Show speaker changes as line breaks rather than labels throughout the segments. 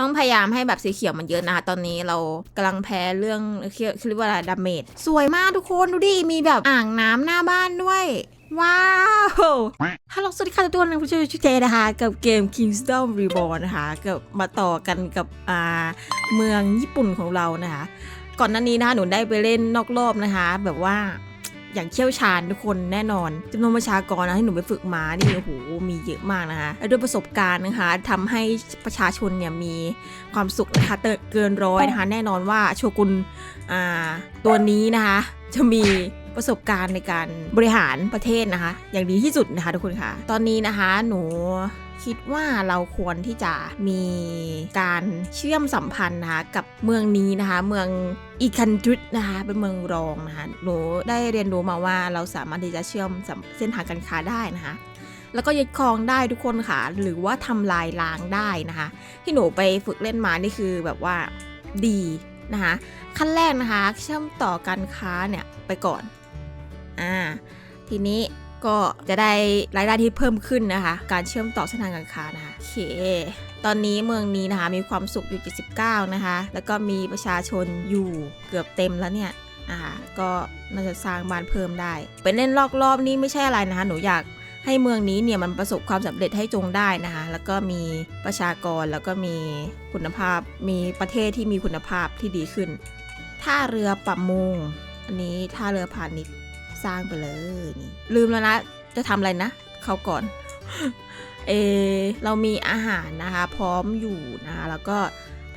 ต้องพยายามให้แบบสีเขียวมันเยอะนะคะตอนนี้เรากำลังแพ้เรื่องเรียกว่าอะไรดาเมจสวยมากทุกคนดูดิมีแบบอ่างน้ำหน้าบ้านด้วยว้าว ฮัลโหลสวัสดีค่ะทุกคนนะผู้ชมชื่อเจนะคะ กับเกม Kingdom Reborn นะคะกับมาต่อกันกับอ่าเมืองญี่ปุ่นของเรานะคะ ก่อนหน้านี้นะคะหนูได้ไปเล่นนอกรอบนะคะ แบบว่า อย่างเชี่ยวชาญทุกคนแน่นอนจำนวนประชากรนะที่หนูไปฝึกมานี่โอ้โหมีเยอะมากนะคะและด้วยประสบการณ์นะคะทำให้ประชาชนเนี่ยมีความสุขนะคะเติเกินร้อยนะคะแน่นอนว่าโชกุนอ่าตัวนี้นะคะจะมีประสบการณ์ในการบริหารประเทศนะคะ อย่างดีที่สุดนะคะทุกคนค่ะ ตอนนี้นะคะหนูคิดว่าเราควรที่จะมีการเชื่อมสัมพันธ์นะคะกับเมืองนี้นะคะ เมือง อีคันจุดนะคะ เป็นเมืองรองนะคะหนูได้เรียนรู้มาว่าเราสามารถที่จะเชื่อมเส้นทางการค้าได้นะคะแล้วก็ยึดครองได้ทุกคนค่ะ หรือว่าทำลายล้างได้นะคะ ที่หนูไปฝึกเล่นมานี่คือแบบว่าดีนะคะ ขั้นแรกนะคะ เชื่อมต่อการค้าเนี่ยไปก่อน อ่า ทีนี้ ก็จะได้รายได้ที่เพิ่มขึ้นนะคะ การเชื่อมต่อเส้นทางการค้านะคะโอเคตอนนี้เมืองนี้นะคะมีความสุขอยู่ 79 นะคะ แล้วก็มีประชาชนอยู่เกือบเต็มแล้วเนี่ยนะคะก็น่าจะสร้างบ้านเพิ่มได้ เป็นเล่นลอกรอบนี้ไม่ใช่อะไรนะคะ หนูอยากให้เมืองนี้เนี่ยมันประสบความสำเร็จให้จงได้นะคะ แล้วก็มีประชากรแล้วก็มีคุณภาพ มีประเทศที่มีคุณภาพที่ดีขึ้น ท่าเรือประมง อันนี้ท่าเรือพาณิชย์ สร้างไปเลยนี่ลืมแล้วนะ จะทำอะไรนะเขาก่อน เอ เรามีอาหารนะคะ พร้อมอยู่นะคะแล้วก็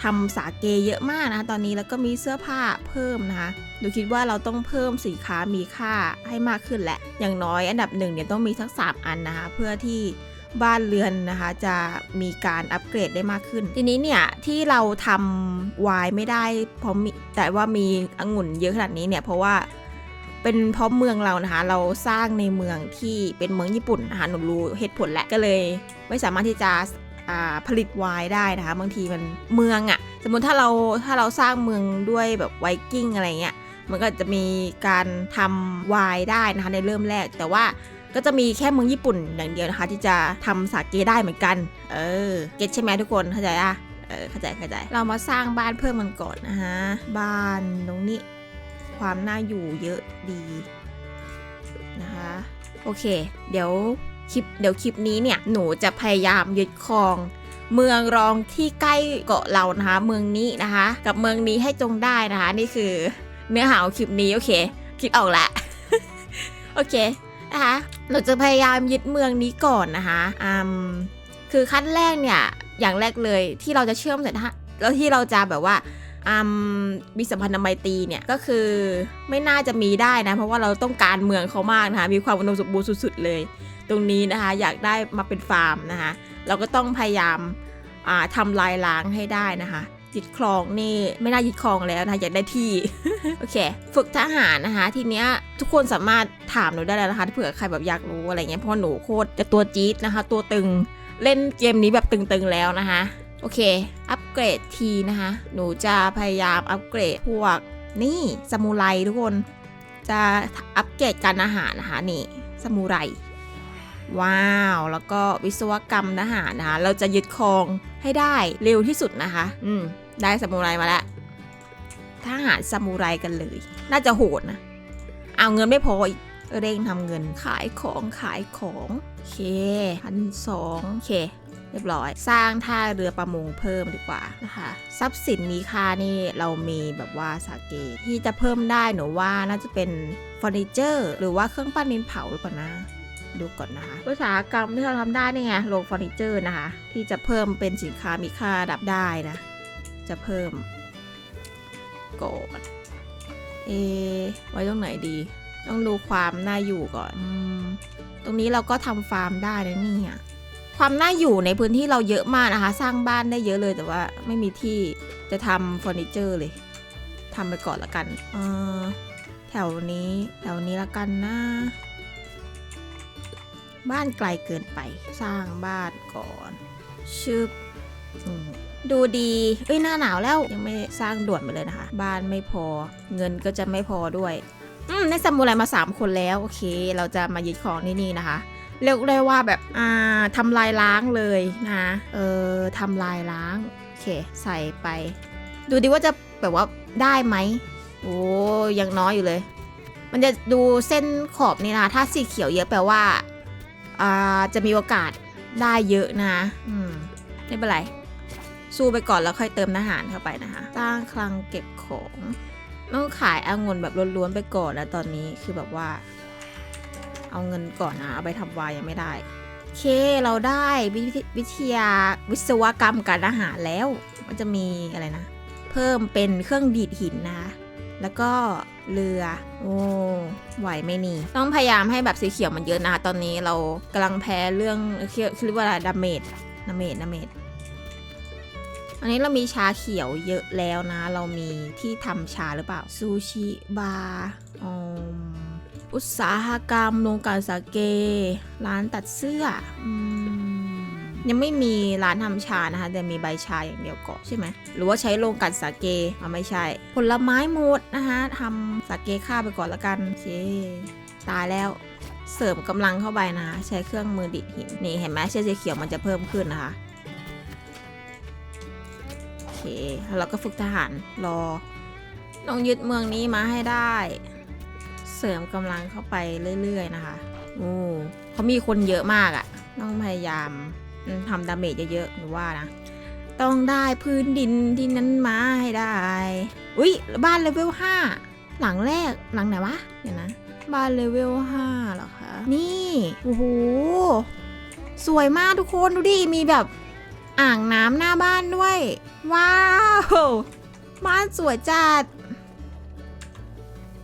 ทำสาเกเยอะมากนะะตอนนี้แล้วก็มีเสื้อผ้าเพิ่มนะคะหนูคิดว่าเราต้องเพิ่มสินค้ามีค่าให้มากขึ้นแหละ อย่างน้อยอันดับหนึ่งเนี่ยต้องมีสักสามอันนะคะ เพื่อที่บ้านเรือนนะคะจะมีการอัปเกรดได้มากขึ้น ทีนี้เนี่ยที่เราทำวน์ไม่ได้เพราะมีแต่ว่ามีองุ่นเยอะขนาดนี้เนี่ยเพราะว่า เป็นเพราะเมืองเรานะคะ เราสร้างในเมืองที่เป็นเมืองญี่ปุ่นนะคะหนูรู้เหตุผลแหละก็เลย ไม่สามารถที่จะผลิตไวน์ได้นะคะบางทีมันเมืองอะ่ะ สมมติถ้าเราถ้าเราสร้างเมืองด้วยแบบไวกิ้งอะไรเงี้ยมันก็จะมีการทำไวน์ได้นะคะในเริ่มแรก แต่ว่าก็จะมีแค่เมืองญี่ปุ่นอย่างเดียวนะคะ ที่จะทำสาเกได้เหมือนกัน เออ เก็ตใช่ไหมทุกคนเข้าใจอะเออเข้าใจเข้าใจ เรามาสร้างบ้านเพิ่มมันก่อนนะคะบ้านตรงนี้ ความน่าอยู่เยอะดีนะคะ โอเค เดี๋ยวคลิปเดี๋ยวคลิปนี้เนี่ยหนูจะพยายามยึดครอง เมืองรองที่ใกล้เกาะเรานะคะ เมืองนี้นะคะ กับเมืองนี้ให้จงได้นะคะ นี่คือเนื้อหาของคลิปนี้โอเค คิดออกแล้วโอเคนะคะหนูจะพยายามยึดเมืองนี้ก่อนนะคะอืมคือขั้นแรกเนี่ยอย่างแรกเลยที่เราจะเชื่อมเสร็จฮะแล้วที่เราจะแบบว่า มมีสัมพันธไมตรีเนี่ยก็คือไม่น่าจะมีได้นะ เพราะว่าเราต้องการเมืองเขามากนะคะมีความอุดมสมบูรณ์สุดๆเลย ตรงนี้นะคะอยากได้มาเป็นฟาร์มนะคะเราก็ต้องพยายามาทำลายล้างให้ได้นะคะยึดครองนี่ไม่น่ายึดครองแล้วนะคะอยากได้ที่โอเค ฝึกทหารนะคะ ทีเนี้ยทุกคนสามารถถามหนูได้แล้วนะคะถ้าเผื่อใครแบบอยากรู้อะไรเงี้ยเพราะหนูโคตรจะตัวจี๊ดนะคะ ตัวตึงเล่นเกมนี้แบบตึงๆแล้วนะคะ โอเค อัป เกรดทีนะคะ หนูจะพยายามอัปเกรดพวกนี่สมุไรทุกคน จะอัปเกรดการอาหารนะคะนี่สมุไรว้าว แล้วก็วิศวกรรมทหารนะคะ เราจะยึดครองให้ได้เร็วที่สุดนะคะ อืม ได้สมุไรมาแล้วทหารสมุไรกันเลย น่าจะโหดนะ เอาเงินไม่พออีก เร่งทำเงินขายของขายของโอเคพันสองโอเคเรียบร้อย สร้างท่าเรือประมงเพิ่มดีกว่านะคะทรัพย์สินมีค่านี่เรามีแบบว่าสาเกที่จะเพิ่มได้หนูว่าน่าจะเป็นเฟอร์นิเจอร์หรือว่าเครื่องปั้นดินเผาหรือเปล่านะดูก่อนนะคะอุตสาหกรรมที่เราทำได้นี่ไงโรงเฟอร์นิเจอร์นะคะ ที่จะเพิ่มเป็นสินค้ามีค่าดับได้นะ จะเพิ่มก่อนเอไว้ตรงไหนดี ต้องดูความน่าอยู่ก่อนอตรงนี้เราก็ทำฟาร์มได้นะเนี่ยความน่าอยู่ในพื้นที่เราเยอะมากนะคะ สร้างบ้านได้เยอะเลยแต่ว่าไม่มีที่จะทำเฟอร์นิเจอร์เลยทำไปก่อนละกันเออแถวนี้แถวนี้ละกันนะบ้านไกลเกินไปสร้างบ้านก่อนชึบดูดีเอ้ยหน้าหนาวแล้วยังไม่สร้างด่วนไปเลยนะคะ บ้านไม่พอเงินก็จะไม่พอด้วย อืมได้สมุไรมา 3 คนแล้ว โอเค เราจะมายึดของที่นี่นะคะ เรียกได้ว่าแบบอ่าทำลายล้างเลยนะเออทำลายล้าง โอเคเค ใส่ไป ดูดิว่าจะแบบว่าได้ไหมโอ้ยังน้อยอยู่เลย มันจะดูเส้นขอบนี่นะถ้าสีเขียวเยอะแปลว่าอ่าจะมีโอกาสได้เยอะนะอืมไม่เป็นไรสู้ไปก่อนแล้วค่อยเติมอาหารเข้าไปนะคะสร้างคลังเก็บของ ต้องขายองุ่นแบบล้วนๆไปก่อนนะตอนนี้คือแบบว่า เอาเงินก่อนนะ เอาไปทำวายยังไม่ได้โอเคเราได้วิทวิทยาวิศวกรรมการอาหารแล้ว มันจะมีอะไรนะ เพิ่มเป็นเครื่องดีดหินนะคะแล้วก็เรือ โอ้ไหวไหมนี่ ต้องพยายามให้แบบสีเขียวมันเยอะนะคะตอนนี้เรากำลังแพ้เรื่องเรียกว่าอะไรดาเมจดาเมจดาเมจ อันนี้เรามีชาเขียวเยอะแล้วนะ เรามีที่ทำชาหรือเปล่า ซูชิบาร์อุตสาหกรรมโรงกลั่นสาเก ร้านตัดเสื้ออยังไม่มีร้านทำชานะคะ แต่มีใบชาอย่างเดียวก่อนใช่ไหม หรือว่าใช้โรงกลั่นสาเกอะไม่ใช่ ผลไม้หมดนะคะทำสาเกข้าไปก่อนละกันโอเคตายแล้ว เสริมกำลังเข้าไปนะคะใช้เครื่องมือดิดหิน นี่เห็นไหมเชือกเขียวมันจะเพิ่มขึ้นนะคะ แล้วเราก็ฝึกทหารรอ ต้องยึดเมืองนี้มาให้ได้ เสริมกำลังเข้าไปเรื่อยๆนะคะโอ้เขามีคนเยอะมากอะ่ะ ต้องพยายามอืมทำดาเมจเยอะๆหรือว่านะ ต้องได้พื้นดินที่นั้นมาให้ได้ อุ้ยบ้านเลเวล5หลังแรกหลังไหนวะ เดี๋ยวนะ บ้านเลเวล5เหรอคะ นี่ โอ้โห สวยมากทุกคนดูดิ มีแบบ อ่างน้ำหน้าบ้านด้วย ว้าว บ้านสวยจัด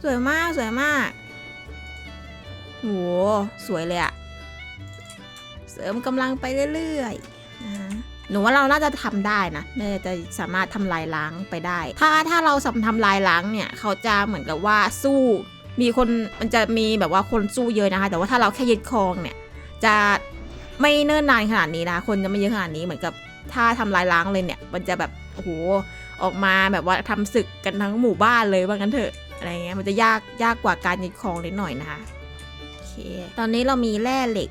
สวยมากสวยมากโหสวยเลยอะเสริมกำลังไปเรื่อยๆนะหนูว่าเราน่าจะทำได้นะน่าจะสามารถทำลายล้างไปได้ ถ้าถ้าเราทำลายล้างเนี่ย เขาจะเหมือนกับว่าสู้ มีคนมันจะมีแบบว่าคนสู้เยอะนะคะ แต่ว่าถ้าเราแค่ยึดครองเนี่ย จะ ไม่เนิ่นนานขนาดนี้นะ คนจะไม่เยอะขนาดนี้เหมือนกับถ้าทำลายล้างเลยเนี่ย มันจะแบบโอ้โหออกมาแบบว่าทำศึกกันทั้งหมู่บ้านเลยว่างั้นเถอะอะไรเงี้ยมันจะยากยากกว่าการยึดครองนิดหน่อยนะคะโอเคตอนนี้เรามีแร่เหล็ก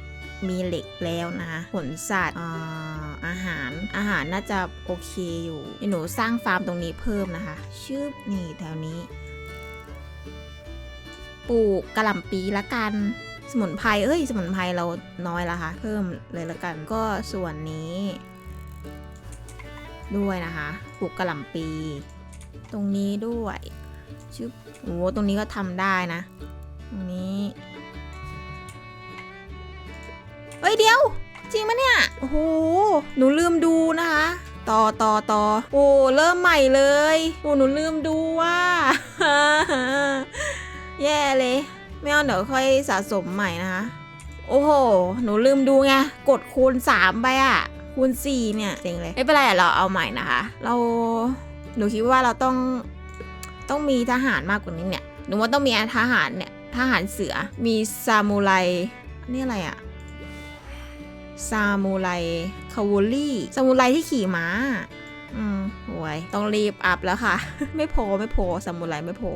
มีเหล็กแล้วนะคะผลสัตว์อ่าอาหารอาหารน่าจะโอเคอยู่หนูสร้างฟาร์มตรงนี้เพิ่มนะคะ ชื่อนี่แถวนี้ ปลูกกระหล่ำปีละกัน สมุนไพรเอ้ย สมุนไพรเราน้อยละค่ะเพิ่มเลยละกัน ก็ส่วนนี้ ด้วยนะคะปลูกกระหล่ำปี ตรงนี้ด้วยชึบโอ้ตรงนี้ก็ทำได้นะ ตรงนี้เฮ้ยเดียว จริงมะเนี่ย โอ้โห หนูลืมดูนะคะ ต่อต่อต่อโอ้ เริ่มใหม่เลย โอ้ หนูลืมดูว่า แย่เลย ไม่เอาเดี๋ยวค่อยสะสมใหม่นะคะ โอ้โห หนูลืมดูไง กดคูณ 3 ไปอะคูณ 4 เนี่ยเจ๋งเลย ไม่เป็นไรเราเอาใหม่นะคะ เรา หนูคิดว่าเราต้อง ต้องมีทหารมากกว่านี้เนี่ย หนูว่าต้องมีทหารเนี่ย ทหารเสือ มีซามูไร นี่อะไรอะซามูไรคาวลี่ซามูไรที่ขี่ม้า อืมโวยต้องรีบอัพแล้วค่ะ ไม่พอไม่พอซามูไรไม่พอ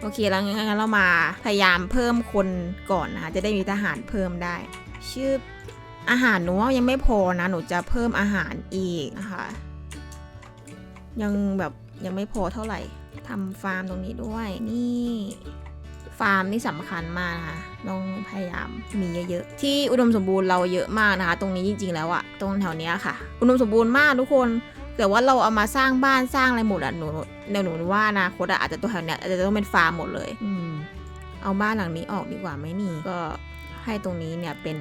โอเคแล้วงั้นเรามาพยายามเพิ่มคนก่อนนะคะจะได้มีทหารเพิ่มได้ ชื่ออาหารหนูว่ายังไม่พอนะหนูจะเพิ่มอาหารอีกนะคะยังแบบยังไม่พอเท่าไหร่ทำฟาร์มตรงนี้ด้วยนี่ฟาร์มนี่สำคัญมากนะคะต้องพยายามมีเยอะๆ ที่อุดมสมบูรณ์เราเยอะมากนะคะ ตรงนี้จริงๆแล้วอะตรงแถวเนี้ยค่ะ อุดมสมบูรณ์มากทุกคน แต่ว่าเราเอามาสร้างบ้านสร้างอะไรหมดอะหนูเดี๋ยวหนูว่าอนาคตอะอาจจะตัวแถวเนี้ยอาจจะต้องเป็นฟาร์มหมดเลยอืมเอาบ้านหลังนี้ออกดีกว่าไหมนี่ก็ให้ตรงนี้เนี่ยเป็น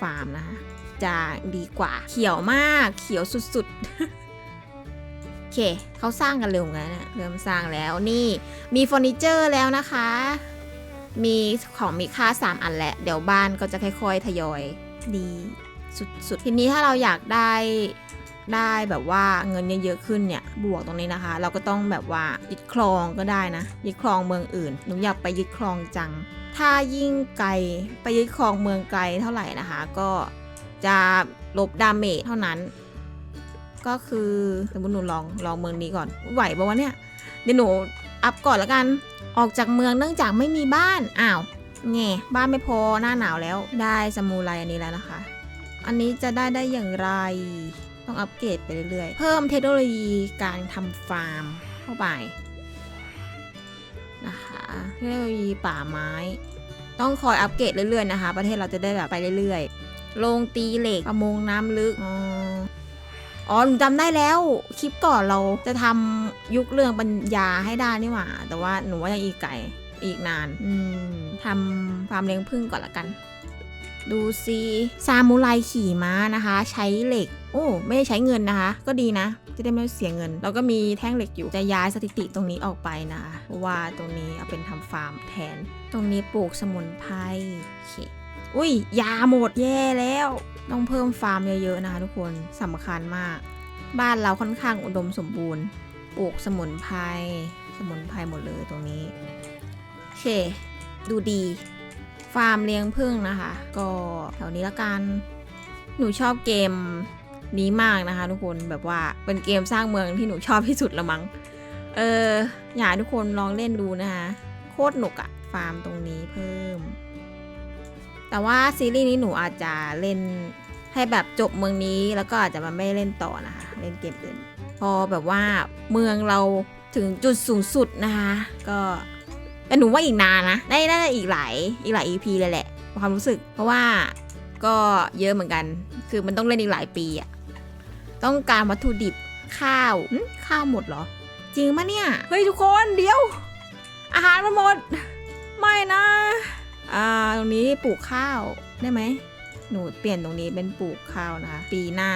ฟาร์มนะคะจะดีกว่าเขียวมากเขียวสุดๆโอเคเขาสร้างกันเร็วงั้นนะเริ่มสร้างแล้วนี่มีเฟอร์นิเจอร์แล้วนะคะ มีของมีค่า 3 อันแล้วเดี๋ยวบ้านก็จะค่อยๆทยอยดีสุดๆ ทีนี้ถ้าเราอยากได้ ได้แบบว่าเงินเยอะๆขึ้นเนี่ยบวกตรงนี้นะคะ เราก็ต้องแบบว่ายึดครองก็ได้นะยึดครองเมืองอื่นหนูอยากไปยึดครองจัง ถ้ายิ่งไกลไปยึดครองเมืองไกลเท่าไหร่นะคะ ก็จะลบดาเมจเท่านั้น ก็คือสมมติหนูลองลองเมืองนี้ก่อนไหวปะวะเนี่ยเดี๋ยวหนูอัพก่อนล้วกันออกจากเมืองเนื่องจากไม่มีบ้านอ้าวแง่บ้านไม่พอหน้าหนาวแล้วได้สมูไรอันนี้แล้วนะคะ อันนี้จะได้ได้อย่างไร ต้องอัปเกรดไปเรื่อยๆ เพิ่มเทคโนโลยีการทำฟาร์มเข้าไปนะคะเทคโนโลยีป่าไม้ ต้องคอยอัปเกรดเรื่อยๆนะคะ ประเทศเราจะได้แบบไปเรื่อยๆ โรงตีเหล็กประมงน้ำลึกอ๋อหนูจำได้แล้ว คลิปก่อนเราจะทำยุคเรื่องปัญญาให้ได้นี่หว่า แต่ว่าหนูว่ายังอีกไกลอีกนาน อืมทำฟาร์มเลี้ยงผึ้งก่อนละกัน ดูซิซามูไรขี่ม้านะคะ ใช้เหล็ก โอ้ไม่ได้ใช้เงินนะคะ ก็ดีนะ จะได้ไม่เสียเงิน แล้วก็มีแท่งเหล็กอยู่จะย้ายสถิติตรงนี้ออกไปนะคะว่าตรงนี้เอาเป็นทำฟาร์มแทน ตรงนี้ปลูกสมุนไพรโอเคอุ้ยยาหมดแย่แล้ว ต้องเพิ่มฟาร์มเยอะๆนะคะทุกคนสำคัญมาก บ้านเราค่อนข้างอุดมสมบูรณ์ปลูกสมุนไพรสมุนไพรหมดเลยตรงนี้โอเค ดูดี ฟาร์มเลี้ยงผึ้งนะคะ ก็แถวนี้ละกัน หนูชอบเกมนี้มากนะคะ ทุกคนแบบว่าเป็นเกมสร้างเมืองที่หนูชอบที่สุดละมั้ง เอออยากทุกคนลองเล่นดูนะคะโคตรหนุกอะฟาร์มตรงนี้เพิ่ม แต่ว่าซีรีส์นี้หนูอาจจะเล่นให้แบบจบเมืองนี้แล้วก็อาจจะมาไม่เล่นต่อนะคะ เล่นเกมอื่น พอแบบว่าเมืองเราถึงจุดสูงสุดนะคะ ก็ แต่หนูว่าอีกนานนะได้ได้อีกหลายอีกหลาย EP เลยแหละ ความรู้สึก เพราะว่าก็เยอะเหมือนกัน คือมันต้องเล่นอีกหลายปีอะต้องการวัตถุดิบข้าวข้าวหมดเหรอ จริงมะเนี่ย เฮ้ยทุกคนเดี๋ยว อาหารมันหมด ไม่นะ อ่าตรงนี้ปลูกข้าวได้ไหม หนูเปลี่ยนตรงนี้เป็นปลูกข้าวนะคะ ปีหน้า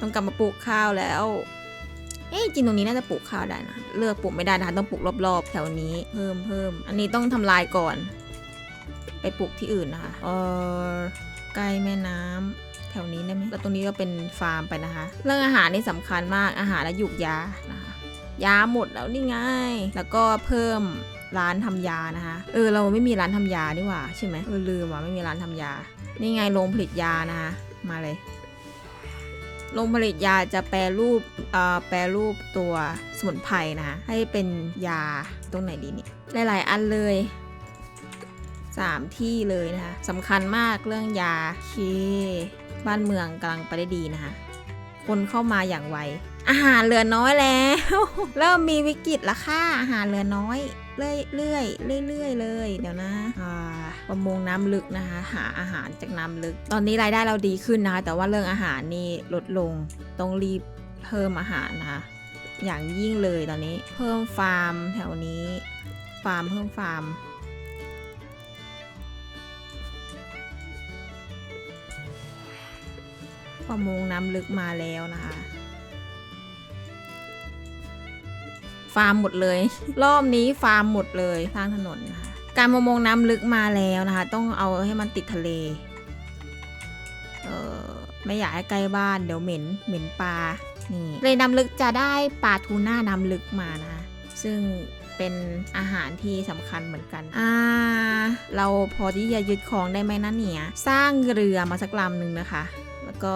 ต้องกลับมาปลูกข้าวแล้ว เอ๊ะจริงตรงนี้น่าจะปลูกข้าวได้นะ เลือกปลูกไม่ได้นะคะต้องปลูกรอบๆ แถวนี้เพิ่มเพิ่มอันนี้ต้องทำลายก่อน ไปปลูกที่อื่นนะคะเออใกล้แม่น้ำแถวนี้ได้ไหมแล้วตรงนี้ก็เป็นฟาร์มไปนะคะ เรื่องอาหารนี่สำคัญมากอาหารและหยุกยานะคะ ยาหมดแล้วนี่ไงแล้วก็เพิ่มร้านทำยานะคะ เออเราไม่มีร้านทำยานี่หว่าใช่ไหมเออลืมว่าไม่มีร้านทำยา นี่ไงโรงผลิตยานะคะ มาเลย โรงผลิตยาจะแปรรูปแปรรูปตัวสมุนไพรนะให้เป็นยาตรงไหนดีนี่หลาย ๆ อันเลยสามที่เลยนะคะสำคัญมากเรื่องยาเค บ้านเมืองกำลังไปได้ดีนะคะคนเข้ามาอย่างไวอาหารเหลือน้อยแล้ว เริ่มมีวิกฤตละค่ะอาหารเหลือน้อย เรื่อยเรื่อยเรื่อยเรื่อยๆเลย เดี๋ยวนะอ่าประมงน้ำลึกนะคะ หาอาหารจากน้ำลึก ตอนนี้รายได้เราดีขึ้นนะคะ แต่ว่าเรื่องอาหารนี่ลดลง ต้องรีบเพิ่มอาหารนะคะ อย่างยิ่งเลยตอนนี้ เพิ่มฟาร์มแถวนี้ ฟาร์มเพิ่มฟาร์มประมงน้ำลึกมาแล้วนะคะ ฟาร์มหมดเลย รอบนี้ฟาร์มหมดเลยสร้างถนนนะคะการประมงน้ำลึกมาแล้วนะคะ ต้องเอาให้มันติดทะเล เออไม่อยากให้ใกล้บ้านเดี๋ยวเหม็นเหม็นปลา นี่เลยน้ำลึกจะได้ปลาทูน่าน้ำลึกมานะ ซึ่งเป็นอาหารที่สำคัญเหมือนกัน อ่า เราพอที่จะยึดของได้ไหมนะเนี่ย สร้างเรือมาสักลำหนึ่งนะคะ แล้วก็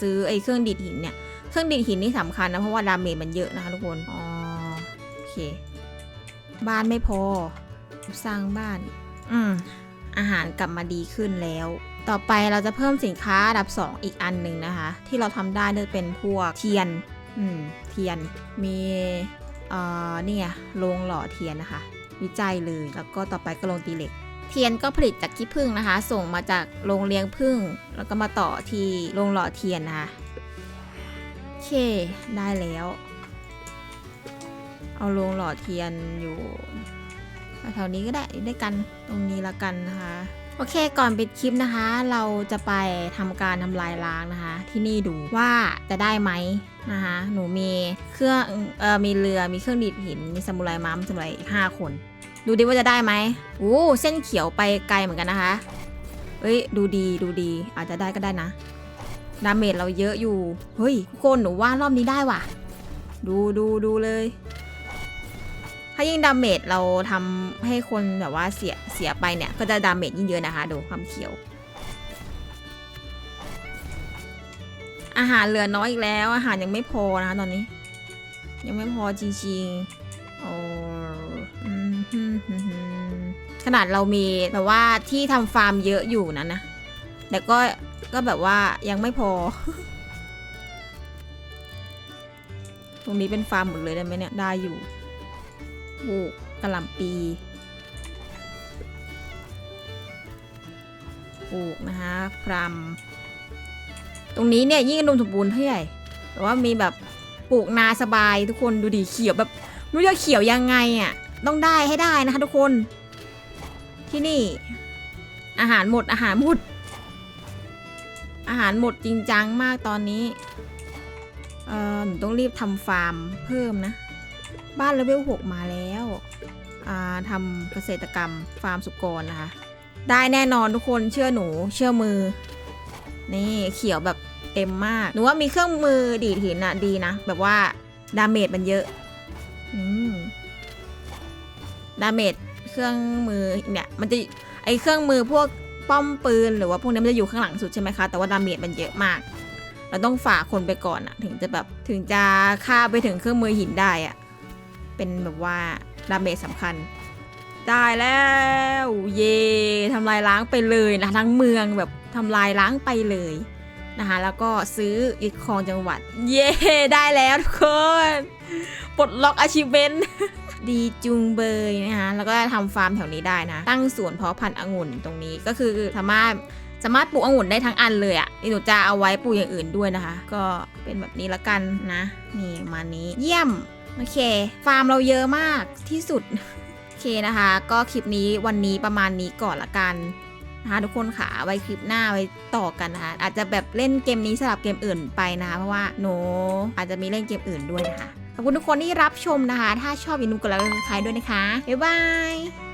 ซื้อไอ้เครื่องดีดหินเนี่ย เครื่องดีดหินนี่สำคัญนะเพราะว่าดาเมจมันเยอะนะคะทุกคน อ๋อ เค บ้านไม่พอ สร้างบ้าน อืม อาหารกลับมาดีขึ้นแล้ว ต่อไปเราจะเพิ่มสินค้าอันดับ 2 อีกอันหนึ่งนะคะ ที่เราทำได้จะเป็นพวกเทียน อืม เทียน มีเอ่อนี่ไงโรงหล่อเทียนนะคะ วิจัยเลย แล้วก็ต่อไปก็โรงตีเหล็กเทียนก็ผลิตจากขี้ผึ้งนะคะ ส่งมาจากโรงเลี้ยงผึ้งแล้วก็มาต่อที่โรงหล่อเทียนนะคะ โอเค ได้แล้ว เอาโรงหล่อเทียนอยู่แถวนี้ก็ได้ได้กันตรงนี้ละกันนะคะ โอเคก่อนปิดคลิปนะคะ เราจะไปทำการทำลายล้างนะคะ ที่นี่ดูว่าจะได้ไหมนะคะหนูมีเครื่องเอ่อมีเรือมีเครื่องดีดหินมีซามูไรม้ามีซามูไรอีกห้าคน ดูดิว่าจะได้ไหมโอ้เส้นเขียวไปไกลเหมือนกันนะคะเอ้ยดูดีดูดีอาจจะได้ก็ได้นะดาเมจเราเยอะอยู่เฮ้ยทุกคนหนูว่ารอบนี้ได้ว่ะ ดูดูดูเลย ถ้ายิ่งดาเมจเราทำให้คนแบบว่าเสียเสียไปเนี่ย ก็จะดาเมจยิ่งเยอะนะคะ ดูความเขียว อาหารเหลือน้อยอีกแล้ว อาหารยังไม่พอนะคะตอนนี้ ยังไม่พอจริงๆโอ้ขนาดเรามีแบบว่าที่ทำฟาร์มเยอะอยู่นะนะ แต่ก็ก็แบบว่ายังไม่พอ ตรงนี้เป็นฟาร์มหมดเลยได้ไหมเนี่ย ได้อยู่ ปลูกกระหล่ำปีปลูกนะคะพรำตรงนี้เนี่ยยิ่งอุดมสมบูรณ์เท่าไหร่แต่ว่ามีแบบปลูกนาสบายทุกคนดูดิเขียวแบบไม่รู้จะเขียวยังไงอะต้องได้ให้ได้นะคะทุกคนที่นี่ อาหารหมดอาหารหมด อาหารหมดจริงจังมากตอนนี้เออหนูต้องรีบทำฟาร์มเพิ่มนะ บ้านเลเวล6มาแล้วอ่าทำเกษตรกรรมฟาร์มสุกรนะคะ ได้แน่นอนทุกคนเชื่อหนูเชื่อมือ นี่เขียวแบบเต็มมาก หนูว่ามีเครื่องมือดีดหินอะดีนะ แบบว่าดาเมจมันเยอะอดาเมจเครื่องมือเนี่ยมันจะไอเครื่องมือพวกป้อมปืนหรือว่าพวกนี้มันจะอยู่ข้างหลังสุดใช่ไหมคะ แต่ว่าดาเมจมันเยอะมาก เราต้องฝ่าคนไปก่อนอะถึงจะแบบถึงจะฆ่าไปถึงเครื่องมือหินได้อะ เป็นแบบว่าดาเมจสำคัญ ได้แล้ว เย่ทำลายล้างไปเลยนะทั้งเมืองแบบทำลายล้างไปเลยนะคะแล้วก็ซื้อยึดครองจังหวัด เย่ได้แล้วทุกคนปลดล็อกอาชีพเบนดีจุงเบยนะคะแล้วก็ทำฟาร์มแถวนี้ได้นะ ตั้งสวนเพาะพันธุ์องุ่นตรงนี้ก็คือสามารถสามารถปลูกองุ่นได้ทั้งอันเลยอะ่ะนี่หนูจะเอาไว้ปลูกอย่างอื่นด้วยนะคะ ก็เป็นแบบนี้ละกันนะนี่มานี้เยี่ยม โอเค ฟาร์มเราเยอะมากที่สุด โอเคนะคะ ก็คลิปนี้วันนี้ประมาณนี้ก่อนละกันนะคะทุกคนค่ะไว้คลิปหน้าไว้ต่อกันนะคะ อาจจะแบบเล่นเกมนี้สลับเกมอื่นไปนะคะ เพราะว่าหนูอาจจะมีเล่นเกมอื่นด้วยนะคะ ขอบคุณทุกคนที่รับชมนะคะ ถ้าชอบอย่าลืมกดไลค์ด้วยนะคะ บ๊ายบาย